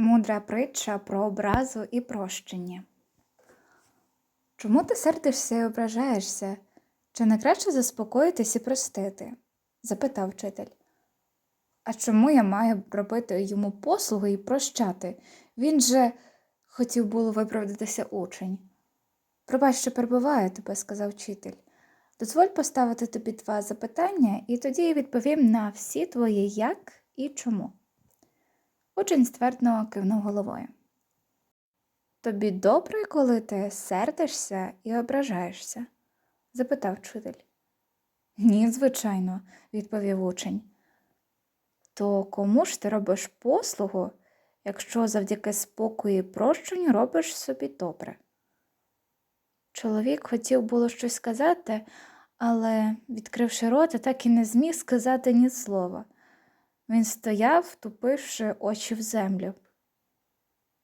мудра притча про образу і прощення. Чому ти сердишся і ображаєшся? Чи не краще заспокоїтись і простити? запитав вчитель. А чому я маю робити йому послуги і прощати? Він же хотів було виправдатися учень. Пробач, що перебуваю тебе, сказав вчитель. Дозволь поставити тобі два запитання, і тоді я відповім на всі твої як і чому. Учень ствердно кивнув головою. Тобі добре, коли ти сердишся і ображаєшся? запитав вчитель. Ні, звичайно, відповів учень. То кому ж ти робиш послугу, якщо завдяки спокою і прощенню робиш собі добре? Чоловік хотів було щось сказати, але, відкривши рота, так і не зміг сказати ні слова. Він стояв, втупивши очі в землю.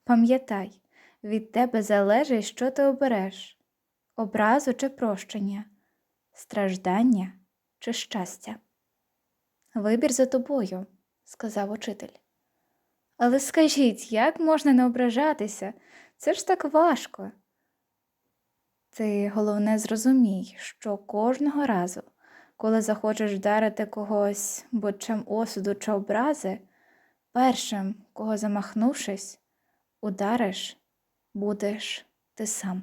Пам'ятай, від тебе залежить, що ти обереш образу чи прощення, страждання чи щастя. Вибір за тобою, сказав учитель. Але скажіть, як можна не ображатися? Це ж так важко. Ти головне зрозумій, що кожного разу, коли захочеш вдарити когось будь-чим осуду чи образи, першим, кого замахнувшись, удариш, будеш ти сам.